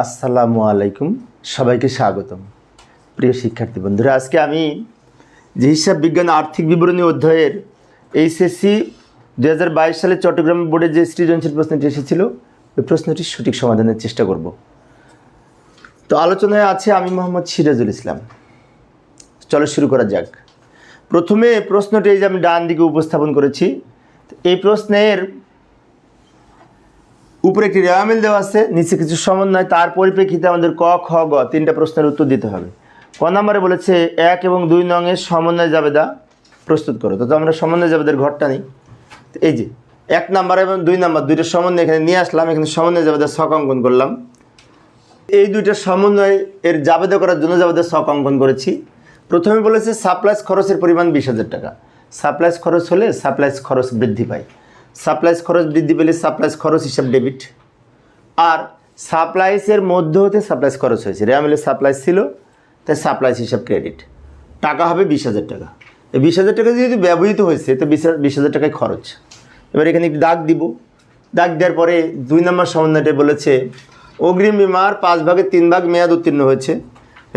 আসসালামু আলাইকুম। সবাইকে স্বাগতম। প্রিয় শিক্ষার্থী বন্ধুরা, আজকে আমি যে হিসাব বিজ্ঞান আর্থিক বিবরণী অধ্যায়ের এইচএসসি দু হাজার বাইশ সালে চট্টগ্রাম বোর্ডে যে সৃজনশীল প্রশ্নটি এসেছিল, ওই প্রশ্নটির সঠিক সমাধানের চেষ্টা করব। তো আলোচনায় আছে আমি মোহাম্মদ সিরাজুল ইসলাম। চলো শুরু করা যাক। প্রথমে প্রশ্নটি এই যে আমি ডান দিকে উপস্থাপন করেছি এই প্রশ্নের উপরে একটি রেওয়ামিল দেওয়া আছে, নিচে কিছু সমন্বয়, তার পরিপ্রেক্ষিতে আমাদের ক, খ, গ তিনটা প্রশ্নের উত্তর দিতে হবে। ক নম্বরে বলেছে এক এবং দুই নঙের সমন্বয় জাবেদা প্রস্তুত করো। তো আমরা সমন্বয় জাবেদের ঘরটা নিই। এই যে, এক নাম্বার এবং দুই নাম্বার দুইটা সমন্বয় এখানে নিয়ে আসলাম, এখানে সমন্বয় জাবেদার ছক অঙ্কন করলাম। এই দুইটা সমন্বয় এর জাবেদা করার জন্য জাবেদার ছক অঙ্কন করেছি। প্রথমে বলেছে সাপ্লাইস খরচের পরিমাণ বিশ হাজার টাকা। সাপ্লাইস খরচ হলে সাপ্লাইস খরচ বৃদ্ধি পায়। সাপ্লাইস খরচ বৃদ্ধি পেলে সাপ্লাইস খরচ হিসাব ডেবিট। আর সাপ্লাইসের মধ্য হতে সাপ্লাইস খরচ হয়েছে। রেয়ামিলের সাপ্লাইস ছিল, তাই সাপ্লাইস হিসাব ক্রেডিট। টাকা হবে বিশ হাজার টাকা। এই বিশ হাজার টাকা যেহেতু ব্যবহৃত হয়েছে, তো বিশ বিশ হাজার টাকায় খরচ। এবার এখানে একটু দাগ দিব। দাগ দেওয়ার পরে দুই নম্বর সমন্বয়টা বলেছে, অগ্রিম বিমার পাঁচ ভাগের তিন ভাগ মেয়াদ উত্তীর্ণ হয়েছে।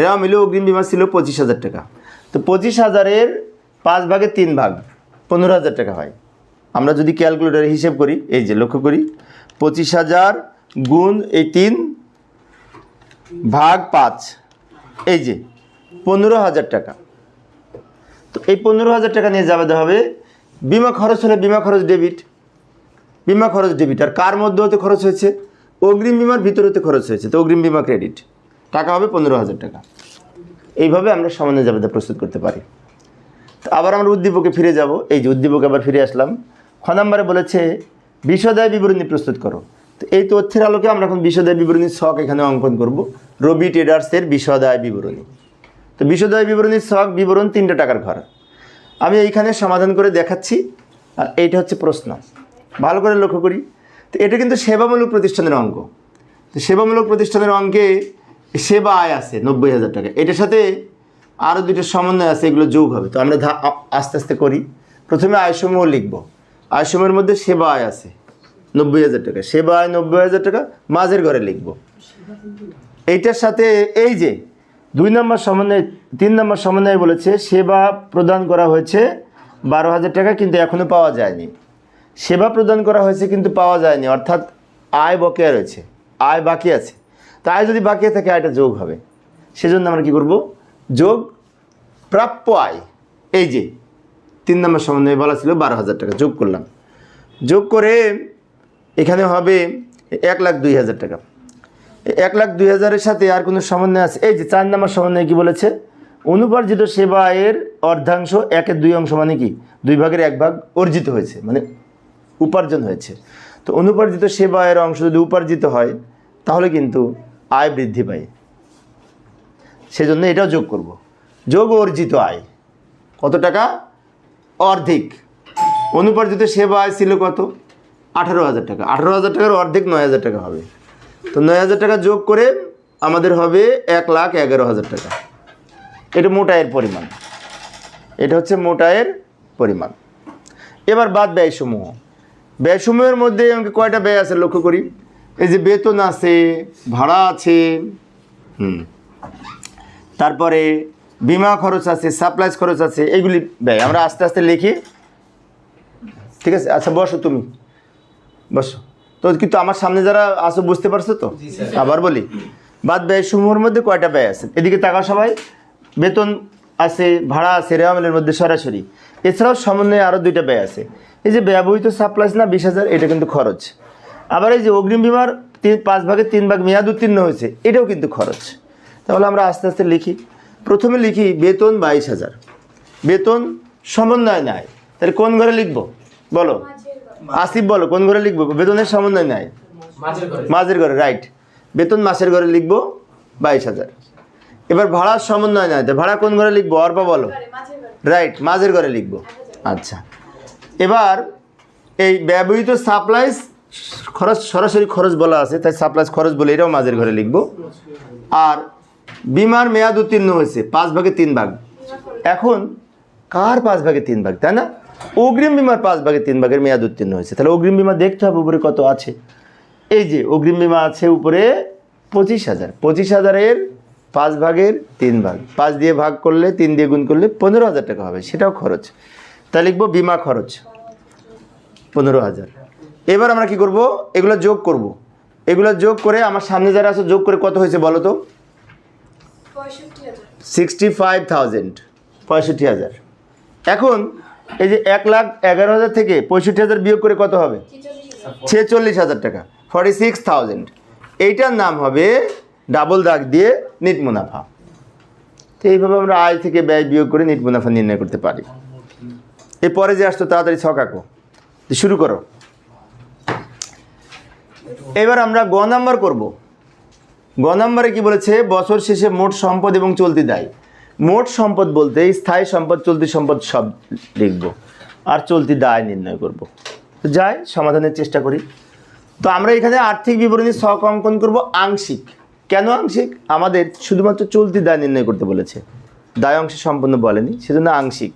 রেওয়া মিলে অগ্রিম বিমা ছিল পঁচিশ হাজার টাকা। তো পঁচিশ হাজারের পাঁচ ভাগের তিন ভাগ পনেরো হাজার টাকা হয়। আমরা যদি ক্যালকুলেটারে হিসেব করি, এই যে লক্ষ্য করি, পঁচিশ হাজার গুণ এই তিন ভাগ পাঁচ, এই যে পনেরো হাজার টাকা। তো এই পনেরো হাজার টাকা নিয়ে যাবে হবে, বিমা খরচ হলে বিমা খরচ ডেবিট, বিমা খরচ ডেবিট, আর কার মধ্যে হতে খরচ হয়েছে? অগ্রিম বিমার ভিতর হতে খরচ হয়েছে, তো অগ্রিম বিমা ক্রেডিট। টাকা হবে পনেরো হাজার টাকা। এইভাবে আমরা সামান্য জাবেদা প্রস্তুত করতে পারি। তো আবার আমরা উদ্দীপকে ফিরে যাব, এই যে উদ্দীপকে আবার ফিরে আসলাম। খ নম্বরে বলেছে বিষদায় বিবরণী প্রস্তুত করো। তো এই তথ্যের আলোকে আমরা এখন বিষদায় বিবরণীর ছক এখানে অঙ্কন করব, রবি ট্রেডার্সের বিষদায় বিবরণী। তো বিষদায় বিবরণীর ছক বিবরণ তিনটা টাকার ঘর। আমি এইখানে সমাধান করে দেখাচ্ছি, আর এইটা হচ্ছে প্রশ্ন। ভালো করে লক্ষ্য করি। তো এটা কিন্তু সেবামূলক প্রতিষ্ঠানের অঙ্ক। তো সেবামূলক প্রতিষ্ঠানের অঙ্কে সেবা আয় আছে নব্বই হাজার টাকা। এটার সাথে আরও দুটো সমন্বয় আছে, এগুলো যোগ হবে। তো আমরা আস্তে আস্তে করি। প্রথমে আয়সমূহ লিখব। আয়সমূহের মধ্যে সেবা আয় আছে। নব্বই হাজার টাকা। সেবা আয় নব্বই হাজার টাকা, মাঝের ঘরে লিখব। এইটার সাথে এই যে দুই নম্বর সমন্বয়, তিন নম্বর সমন্বয় বলেছে, সেবা প্রদান করা হয়েছে বারো হাজার টাকা, কিন্তু এখনও পাওয়া যায়নি। সেবা প্রদান করা হয়েছে, কিন্তু পাওয়া যায়নি। অর্থাৎ আয় বকেয়া রয়েছে। আয় বাকি আছে। তো আয় যদি বাকি থাকে, আয়টা যোগ হবে। সেজন্য আমরা কি করব? যোগ প্রাপ্য আয়। এই যে তিন নম্বর সমন্বয়ে বলা ছিল বারো হাজার টাকা। যোগ করলাম। যোগ করে এখানে হবে এক লাখ দুই হাজার টাকা। এক লাখ দুই হাজারের সাথে আর কোনো সমন্বয় আছে? এই যে চার নম্বর সমন্বয় কি বলেছে? অনুপার্জিত সেবা আয়ের অর্ধাংশ একের দুই অংশ মানে কি? দুই ভাগের এক ভাগ অর্জিত হয়েছে মানে উপার্জন হয়েছে। তো অনুপার্জিত সেবা আয়ের অংশ যদি উপার্জিত হয়, তাহলে কিন্তু আয় বৃদ্ধি পায়। সেজন্য এটাও যোগ করব। যোগ অর্জিত আয়। কত টাকা? অর্ধেক। অনুপার্জিত সেবা আয় ছিল কত? আঠারো হাজার টাকা। আঠারো হাজার টাকার অর্ধেক নয় হাজার টাকা হবে। তো নয় হাজার টাকা যোগ করে আমাদের হবে এক লাখ এগারো হাজার টাকা। এটা মোটায়ের পরিমাণ। এটা হচ্ছে মোটায়ের পরিমাণ। এবার বাদ ব্যয়সমূহ। ব্যয়সমূহের মধ্যে আমাকে কয়টা ব্যয় আছে লক্ষ্য করি? এই যে বেতন আছে, ভাড়া আছে, হুম। তারপরে বিমা খরচ আছে সাপ্লাইজ খরচ আছে এগুলি ব্যয় আমরা আস্তে আস্তে লিখি। ঠিক আছে? আচ্ছা বসো তুমি। বসো। তো কিন্তু আমার সামনে যারা আসো বুঝতে পারছ তো? আবার বলি। বাদ ব্যয় সমূহের মধ্যে কয়টা ব্যয় আছে? এদিকে টাকা সবাই। বেতন আছে ভাড়া আছে রেওয়ামেলের মধ্যে সরাসরি। এছাড়াও সমন্বয়ে আরও দুইটা ব্যয় আছে। এই যে ব্যবহৃত সাপ্লাইজ না বিশ হাজার এটা কিন্তু খরচ। আবার এই যে অগ্রিম বিমার তিন পাঁচ ভাগে তিন ভাগ মেয়াদ উত্তীর্ণ হয়েছে এটাও কিন্তু খরচ। তাহলে আমরা আস্তে আস্তে লিখি। প্রথমে লিখি বেতন বাইশ হাজার। বেতন সমন্বয় নেয় তাহলে কোন ঘরে লিখব? বলো। আসিফ বলো কোন ঘরে লিখব? বেতনের সমন্বয় নেয় মাঝের ঘরে। রাইট বেতন মাসের ঘরে লিখব বাইশ হাজার। এবার ভাড়ার সমন্বয় নেয় তো ভাড়া কোন ঘরে লিখব? অর্পা বলো। রাইট মাঝের ঘরে লিখব। আচ্ছা। এবার এই ব্যবহৃত সাপ্লাইস খরচ সরাসরি খরচ বলা আছে তাই সাপ্লাইস খরচ বলে এটাও মাঝের ঘরে লিখব। আর বিমার মেয়াদ উত্তীর্ণ হয়েছে, পাঁচ ভাগে তিন ভাগ। এখন কার পাঁচ ভাগে তিন ভাগ, তাই না? অগ্রিম বিমার পাঁচ ভাগে তিন ভাগের মেয়াদ উত্তীর্ণ হয়েছে। তাহলে অগ্রিম বিমা দেখতে হবে, উপরে কত আছে। এই যে অগ্রিম বিমা আছে উপরে পঁচিশ হাজার। পঁচিশ হাজারের পাঁচ ভাগের তিন ভাগ। পাঁচ দিয়ে ভাগ করলে, তিন দিয়ে গুণ করলে পনেরো হাজার টাকা হবে, সেটাও খরচ। তাই লিখব বিমা খরচ, পনেরো হাজার। এবার আমরা কি করব? এগুলো যোগ করব। এগুলো যোগ করে, আমার সামনে যারা আছে, যোগ করে কত হয়েছে বলো তো? সিক্সটি ফাইভ থাউজেন্ড পঁয়ষট্টি হাজার। এখন এই যে এক লাখ এগারো হাজার থেকে পঁয়ষট্টি হাজার বিয়োগ করে কত হবে? ছেচল্লিশ হাজার টাকা। ফর্টি সিক্স থাউজেন্ড এইটার নাম হবে ডাবল দাগ দিয়ে নিট মুনাফা। তো এইভাবে আমরা আয় থেকে ব্যয় বিয়োগ করে নিট মুনাফা নির্ণয় করতে পারি। এরপরে যে আসতো তাড়াতাড়ি ছকাকো শুরু করো। এবার আমরা গ নাম্বার করব। গ নাম্বারে কি বলেছে? বছর শেষে মোট সম্পদ এবং চলতি দায়। মোট সম্পদ বলতে স্থায়ী সম্পদ, চলতি সম্পদ সব লিখব। আর চলতি দায় নির্ণয় করব। যাই, সমাধানের চেষ্টা করি। তো আমরা এখানে আর্থিক বিবরণী শখ অঙ্কন করব। আংশিক। কেন আংশিক? আমাদের শুধুমাত্র চলতি দায় নির্ণয় করতে বলেছে। দায় অংশ সম্পূর্ণ বলেনি, সেজন্য আংশিক।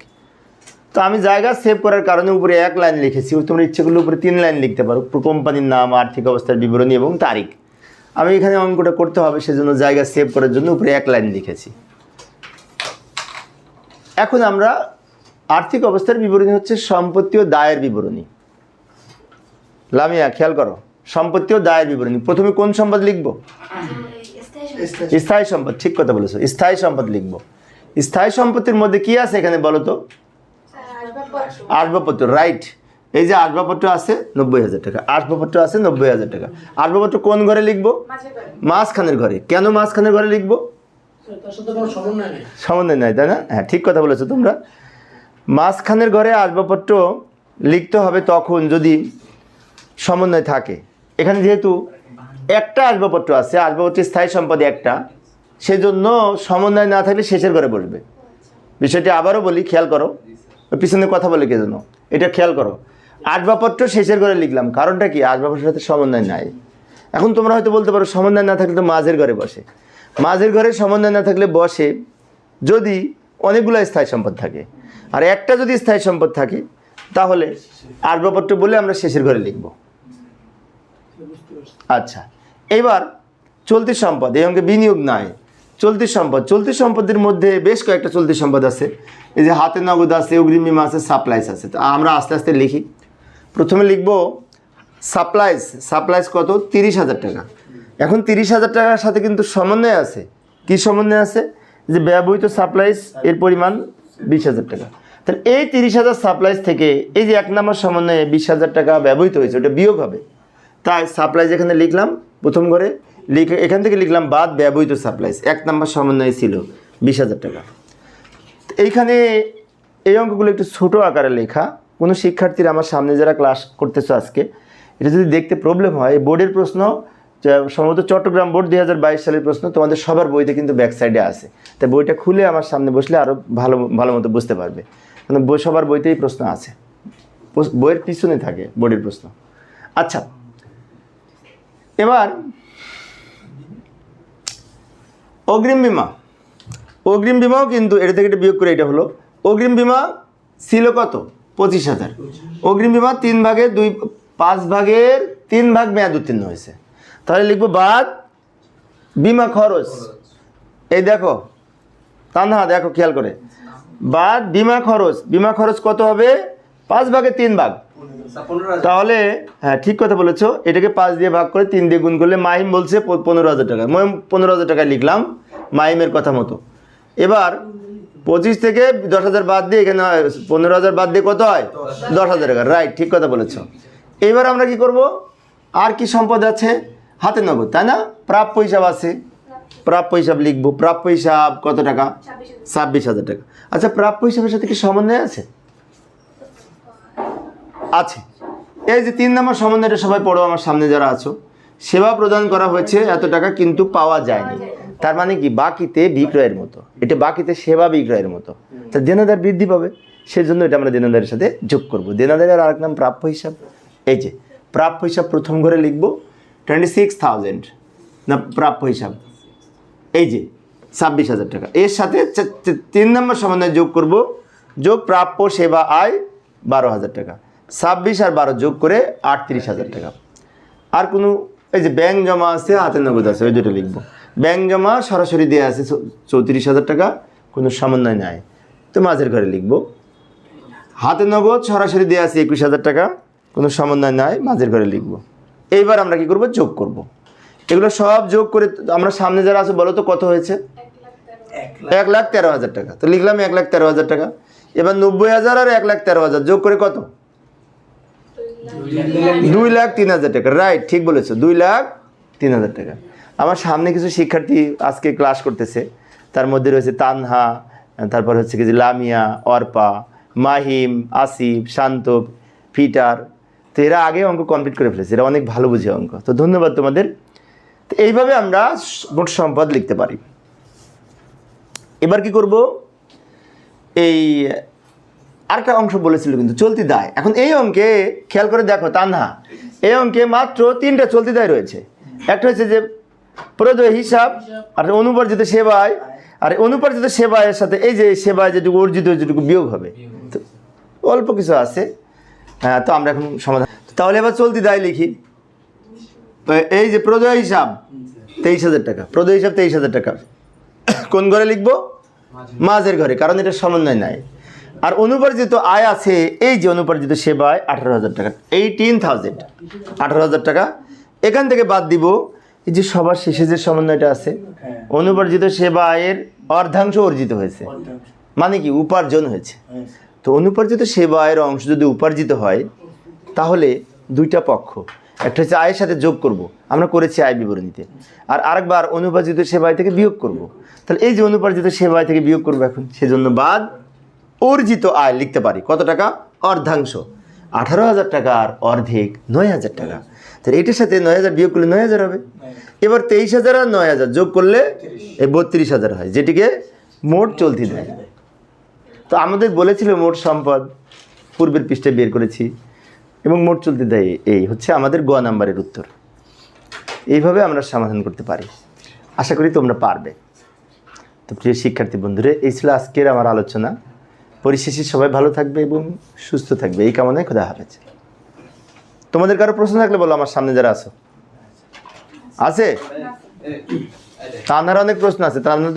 তো আমি জায়গা সেভ করার কারণে উপরে এক লাইন লিখেছি। তোমরা ইচ্ছে করলে উপরে তিন লাইন লিখতে পারো। কোম্পানির নাম, আর্থিক অবস্থার বিবরণী এবং তারিখ। আমি এখানে অঙ্কটা করতে হবে সেজন্য জায়গা সেভ করার জন্য উপরে এক লাইন লিখেছি। এখন আমরা আর্থিক অবস্থার বিবরণী হচ্ছে সম্পত্তি ও দায়ের বিবরণী। লামিয়া খেয়াল করো সম্পত্তি ও দায়ের বিবরণী। প্রথমে কোন সম্পদ লিখব? স্থায়ী সম্পদ ঠিক কথা বলেছ স্থায়ী সম্পদ লিখব। স্থায়ী সম্পত্তির মধ্যে কি আছে এখানে বলো তো? আসবাবপত্র। রাইট এই যে আসবাবপত্র আছে নব্বই হাজার টাকা আসবাবপত্র আছে নব্বই হাজার টাকা। আসবাবপত্র কোন ঘরে লিখব? মাঝখানের ঘরে। কেন মাঝখানের ঘরে লিখব? তার সাথে কোনো সমন্বয় নেই। নাই তাই না? হ্যাঁ ঠিক কথা বলেছ তোমরা। মাঝখানের ঘরে আসবাবপত্র লিখতে হবে তখন যদি সমন্বয় থাকে। এখানে যেহেতু একটা আসবাবপত্র আছে আসবাবপত্র স্থায়ী সম্পদ একটা সেজন্য সমন্বয় না থাকলে শেষের ঘরে বসবে। বিষয়টি আবারও বলি খেয়াল করো। পিছনে কথা বলে কে জন্য এটা খেয়াল করো। আসবাবপত্র শেষের ঘরে লিখলাম। কারণটা কি? আসবাবপত্রের সাথে সমন্বয় নাই। এখন তোমরা হয়তো বলতে পারো, সমন্বয় না থাকলে তো মাঝের ঘরে বসে। মাঝের ঘরে সমন্বয় না থাকলে বসে যদি অনেকগুলো স্থায়ী সম্পদ থাকে। আর একটা যদি স্থায়ী সম্পদ থাকে, তাহলে আসবাবপত্র বলে আমরা শেষের ঘরে লিখব। আচ্ছা এবার চলতি সম্পদ, এই অঙ্কে বিনিয়োগ নাই। চলতি সম্পদ, চলতি সম্পদের মধ্যে বেশ কয়েকটা চলতি সম্পদ আছে। এই যে হাতে নগদ আছে, অগ্রিম বিমা আছে সাপ্লাইস আছে। তো আমরা আস্তে আস্তে লিখি। প্রথমে লিখব সাপ্লাইস সাপ্লাইস কত? তিরিশ হাজার টাকা। এখন তিরিশ হাজার টাকার সাথে কিন্তু সমন্বয় আছে। কি সমন্বয় আছে? যে ব্যবহৃত সাপ্লাইস এর পরিমাণ বিশ হাজার টাকা। তাহলে এই তিরিশ হাজার সাপ্লাইস থেকে এই যে এক নম্বর সমন্বয়ে বিশ হাজার টাকা ব্যবহৃত হয়েছে, ওটা বিয়োগ হবে। তাই সাপ্লাইজ এখানে লিখলাম, প্রথম করে লিখে এখান থেকে লিখলাম, বাদ ব্যবহৃত সাপ্লাইজ। এক নম্বর সমন্বয়ে ছিল বিশ হাজার টাকা। এইখানে এই অঙ্কগুলো একটু ছোট আকারে লেখা। কোনো শিক্ষার্থীরা আমার সামনে যারা ক্লাস করতেছো আজকে, এটা যদি দেখতে প্রবলেম হয় বোর্ডের প্রশ্ন সম্ভবত চট্টগ্রাম বোর্ড দুই হাজার বাইশ সালের প্রশ্ন, তোমাদের সবার বইতে কিন্তু ব্যাক সাইডে আছে। তাই বইটা খুলে আমার সামনে বসলে আরও ভালো ভালো মতো বুঝতে পারবে। কারণ বই, সবার বইতেই প্রশ্ন আছে। বইয়ের পিছনে থাকে বোর্ডের প্রশ্ন। আচ্ছা এবার অগ্রিম বিমা। অগ্রিম বিমাও কিন্তু, এটা থেকে এটা বিয়োগ করে এটা হলো। অগ্রিম বিমা ছিল কত? পঁচিশ হাজার। অগ্রিম বিমা তিন ভাগের দুই পাঁচ ভাগের তিন ভাগ মেয়াদ উত্তীর্ণ হয়েছে। তাহলে লিখব বাদ বিমা খরচ। এই দেখো তানহা দেখো খেয়াল করে। বাদ বিমা খরচ। বিমা খরচ কত হবে? পাঁচ ভাগে তিন ভাগ। তাহলে হ্যাঁ ঠিক কথা বলেছ। এটাকে পাঁচ দিয়ে ভাগ করে তিন দিয়ে গুণ করলে মাইম বলছে পনেরো হাজার টাকা। মই পনেরো হাজার টাকা লিখলাম মাইমের কথা মতো। এবার পঁচিশ থেকে দশ হাজার বাদ দিয়ে এখানে পনেরো হাজার বাদ দিয়ে কত হয়? দশ হাজার টাকা। রাইট ঠিক কথা বলেছ। এবার আমরা কি করব? আর কি সম্পদ আছে? হাতে নগদ, তাই না? প্রাপ্য হিসাব আছে। প্রাপ্য হিসাব লিখব। প্রাপ্য হিসাব কত টাকা? ছাব্বিশ হাজার টাকা। আচ্ছা প্রাপ্য হিসাবের সাথে কি সমন্বয় আছে? আছে। এই যে তিন নম্বর সমন্বয়টা সবাই পড়ো, আমার সামনে যারা আছো। সেবা প্রদান করা হয়েছে, এত টাকা কিন্তু পাওয়া যায়নি। তার মানে কি? বাকিতে বিক্রয়ের মতো। এটা বাকিতে সেবা বিক্রয়ের মতো। তা দেনাদার বৃদ্ধি পাবে। সেজন্য এটা আমরা দেনাদারের সাথে যোগ করব। দেনাদারের আরেক নাম প্রাপ্য হিসাব। এই যে, প্রাপ্য হিসাব প্রথম ঘরে লিখব। টোয়েন্টি সিক্স থাউজেন্ড না, প্রাপ্য হিসাব। এই যে, ছাব্বিশ হাজার টাকা। এর সাথে তিন নম্বর সমন্বয় যোগ করব। যোগ প্রাপ্য সেবা আয় বারো হাজার টাকা। ছাব্বিশ আর বারো যোগ করে আটত্রিশ হাজার টাকা। আর কোনো, এই যে ব্যাংক জমা আছে হাতে নগদ আছে, ওই দুটো লিখব। ব্যাংক জমা সরাসরি দেওয়া আছে চৌত্রিশ হাজার টাকা, কোনো সমন্বয় নাই। তো মাঝের ঘরে লিখব। হাতে নগদ সরাসরি দেওয়া আছে একুশ হাজার টাকা, কোনো সমন্বয় নাই, মাঝের ঘরে লিখব। এইবার আমরা কি করব? যোগ করব। এগুলো সব যোগ করে আমরা সামনে যারা আছে, বলো তো কত হয়েছে? এক লাখ তেরো এক লাখ তেরো হাজার টাকা। তো লিখলাম এক লাখ তেরো হাজার টাকা। এবার নব্বই হাজার আর এক লাখ তেরো হাজার, যোগ করে কত? দুই লাখ তিন হাজার টাকা। রাইট, ঠিক বলেছ। দুই লাখ তিন হাজার টাকা। আমার সামনে কিছু শিক্ষার্থী আজকে ক্লাস করতেছে। তার মধ্যে রয়েছে তানহা, তারপর হচ্ছে কি লামিয়া, অর্পা, মাহিম, আসিফ শান্ত ফিটার তো এরা আগে অঙ্ক কমপ্লিট করে ফেলেছে। এরা অনেক ভালো বুঝে অঙ্ক। তো ধন্যবাদ তোমাদের। তো এইভাবে আমরা মোট সম্পদ লিখতে পারি। এবার কি করব? এই আরেকটা অংশ বলেছিল কিন্তু চলতি দায়। এখন এই অঙ্কে খেয়াল করে দেখো তা না এই অঙ্কে মাত্র তিনটা চলতি দায় রয়েছে। একটা হচ্ছে যে প্রদয় হিসাব আর অনুপার্জিত সেবায়, আর অনুপার্জিত সেবায়ের সাথে এই যে সেবায় যেটুকু অর্জিত, যেটুকু বিয়োগ হবে। তো অল্প কিছু আছে। হ্যাঁ তো আমরা এখন সমাধান তাহলে এবার চলতি দায় লিখি। এই যে প্রদয় হিসাব, তেইশ হাজার টাকা। প্রদয় হিসাব তেইশ হাজার টাকা। কোন ঘরে লিখব? মাঝের ঘরে, কারণ এটা সমন্বয় নাই। আর অনুপার্জিত আয় আছে, এই যে অনুপার্জিত সেবায় আঠারো হাজার টাকা। এইটিন থাউজেন্ড আঠারো হাজার টাকা। এখান থেকে বাদ দিব এই যে সবার শেষে যে সমন্বয়টা আছে অনুপার্জিত সেবা আয়ের অর্ধাংশ অর্জিত হয়েছে। মানে কি? উপার্জন হয়েছে। তো অনুপার্জিত সেবা আয়ের অংশ যদি উপার্জিত হয় তাহলে দুইটা পক্ষ। একটা হচ্ছে আয়ের সাথে যোগ করব। আমরা করেছি আয় বিবরণীতে। আর আরেকবার অনুপার্জিত সেবায় থেকে বিয়োগ করব। তাহলে এই যে অনুপার্জিত সেবায় থেকে বিয়োগ করব এখন সেজন্য বাদ অর্জিত আয় লিখতে পারি। কত টাকা? অর্ধাংশ। আঠারো হাজার টাকা আর অর্ধেক নয় হাজার টাকা। তাহলে এটার সাথে নয় হাজার বিয়োগ করলে নয় হাজার হবে। এবার তেইশ হাজার আর নয় হাজার যোগ করলে এই বত্রিশ হাজার হয় যেটিকে মোট চলতি দেয়। তো আমাদের বলেছিল মোট সম্পদ পূর্বের পৃষ্ঠে বের করেছি এবং মোট চলতি দেয় এই হচ্ছে আমাদের গ নাম্বারের উত্তর। এইভাবে আমরা সমাধান করতে পারি। আশা করি তোমরা পারবে। তো প্রিয় শিক্ষার্থী বন্ধুরা এই ছিল আজকের আমার আলোচনা। পরিশেষে সবাই ভালো থাকবে এবং সুস্থ থাকবে। এই কামনায় খোদা হাফেজ। তোমাদের কারও প্রশ্ন থাকলে বলো, আমার সামনে যারা আছো। আছে? তানার অনেক প্রশ্ন আছে তার তো